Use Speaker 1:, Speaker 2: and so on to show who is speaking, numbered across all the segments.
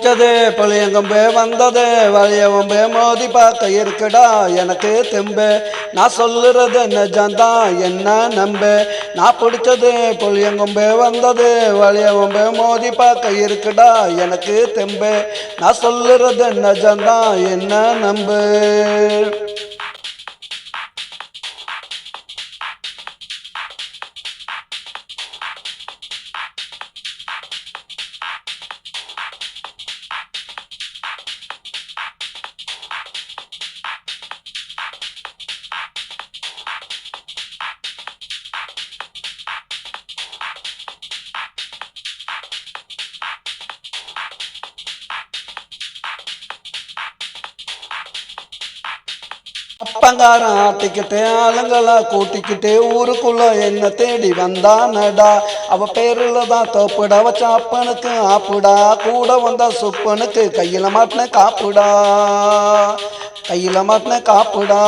Speaker 1: பிடிச்சது புளியங்கொம்பு வந்தது வழியவம்பு மோதி பார்க்க இருக்குடா எனக்கு தெம்பு. நான் சொல்லுறது நிஜம்தான் என்ன நம்பு. நான் பிடிச்சது புளியங்கொம்பு வந்தது வழியவம்பு மோதி பார்க்க இருக்குடா எனக்கு தெம்பு. நான் சொல்லுறது நிஜம்தான் என்ன நம்பு. அப்பங்காரன் ஆட்டிக்கிட்டே ஆளுங்களா கூட்டிக்கிட்டே ஊருக்குள்ள என்ன தேடி வந்தானடா? அவ பேருல தான் தோப்புடா வச்ச அப்பனுக்கு ஆப்புடா. கூட வந்த சுப்பனுக்கு கையில மாட்டின காப்புடா. கையில மாட்டின காப்புடா.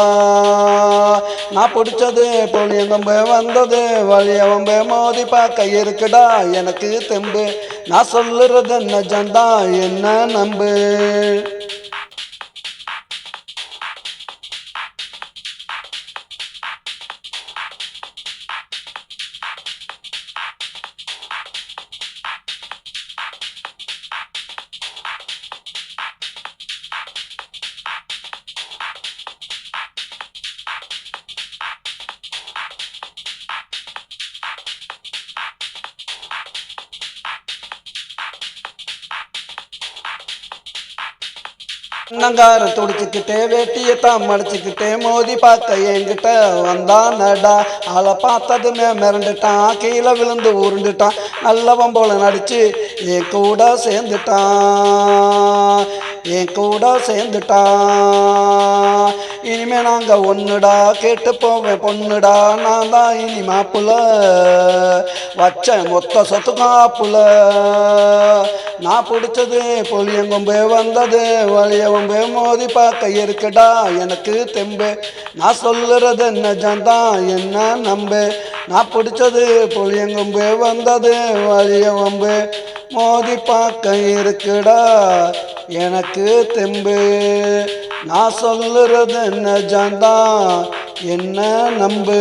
Speaker 1: நான் பிடிச்சது புளியங்கம்பு வந்தது வழியவம்பு மோதிப்பா கையிருக்குடா எனக்கு தெம்பு. நான் சொல்லுறது நிஜம்தான் என்ன நம்பு? அண்ணங்கார துடிச்சுக்கிட்டே வேட்டியத்தான் மடிச்சுக்கிட்டே மோதி பார்க்க என்கிட்ட வந்தானடா ஆளை பார்த்ததுமே மிரண்டுட்டான் கீழே விழுந்து உருண்டுட்டான் நல்லவன் போல நடிச்சு என் கூட சேர்ந்துட்டான் என் கூட சேர்ந்துட்டான். இனிமே நாங்க ஒன்னுடா கேட்டு போவேன் பொண்ணுடா. நான் தான் இனி மாப்புல வச்ச மொத்த சொத்து காப்புல நான் பிடிச்சது புளியங்கொம்பு வந்தது. வழியவம்பு மோதி பார்க்க இருக்குடா. எனக்கு தெம்பு. நான் சொல்லுறது நிஜம்தான் என்ன நம்பு? நான் பிடிச்சது புளியங்கொம்பு வந்தது. வழியவம்பு மோதி பார்க்க இருக்குடா. எனக்கு தெம்பு. நான் சொல்லுறது நிஜம்தான் என்ன நம்பு?